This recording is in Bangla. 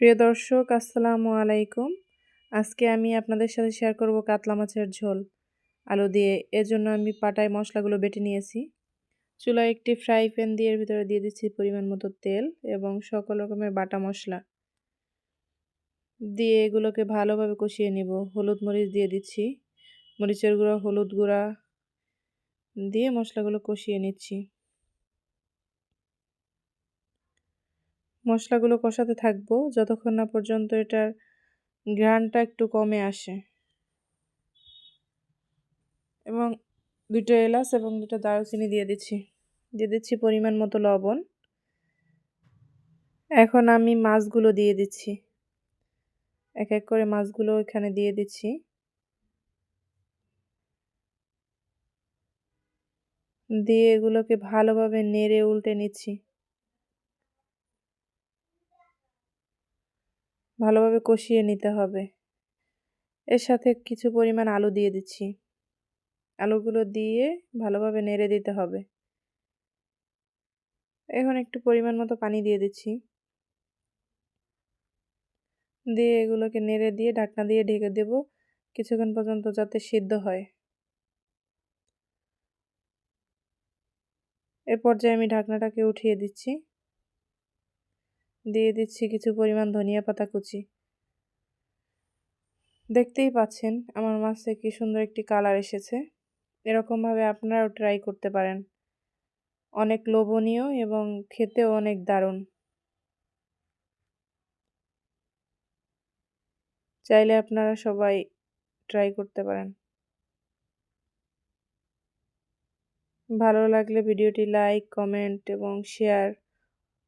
প্রিয় দর্শক, আসসালামু আলাইকুম। আজকে আমি আপনাদের সাথে শেয়ার করব কাতলা মাছের ঝোল, আলু দিয়ে। এর জন্য আমি পাটায় মশলাগুলো বেটে নিয়েছি। চুলায় একটি ফ্রাই প্যান দিয়ে এর ভিতরে দিয়ে দিচ্ছি পরিমাণ মতো তেল এবং সকল রকমের বাটা মশলা। দিয়ে এগুলোকে ভালোভাবে কষিয়ে নিব। হলুদ মরিচ দিয়ে দিচ্ছি। মরিচের গুঁড়া, হলুদ গুঁড়া দিয়ে মশলাগুলো কষিয়ে নিচ্ছি। মশলাগুলো কষাতে থাকব, যতক্ষণ না পর্যন্ত এটার ঘ্রাণটা একটু কমে আসে। এবং দুটো এলাচ এবং দুটো দারুচিনি দিয়ে দিচ্ছি। দিয়ে দিচ্ছি পরিমাণ মতো লবণ। এখন আমি মাছগুলো দিয়ে দিচ্ছি। এক এক করে মাছগুলো এখানে দিয়ে দিচ্ছি। দিয়ে এগুলোকে ভালোভাবে নেড়ে উল্টে নিচ্ছি। ভালোভাবে কষিয়ে নিতে হবে। এর সাথে কিছু পরিমাণ আলু দিয়ে দিচ্ছি। আলুগুলো দিয়ে ভালোভাবে নেড়ে দিতে হবে। এখন একটু পরিমাণ মতো পানি দিয়ে দিচ্ছি। দিয়ে এগুলোকে নেড়ে দিয়ে ঢাকনা দিয়ে ঢেকে দেব কিছুক্ষণ পর্যন্ত যাতে সিদ্ধ হয়। এ পর্যায়ে আমি ঢাকনাটাকে উঠিয়ে দিচ্ছি। দিয়ে দিচ্ছি কিছু পরিমাণ ধনিয়া পাতা কুচি। দেখতেই পাচ্ছেন আমার মাছে কি সুন্দর একটি কালার এসেছে। এরকমভাবে আপনারাও ট্রাই করতে পারেন। অনেক লোভনীয় এবং খেতেও অনেক দারুণ। চাইলে আপনারা সবাই ট্রাই করতে পারেন। ভালো লাগলে ভিডিওটি লাইক কমেন্ট এবং শেয়ার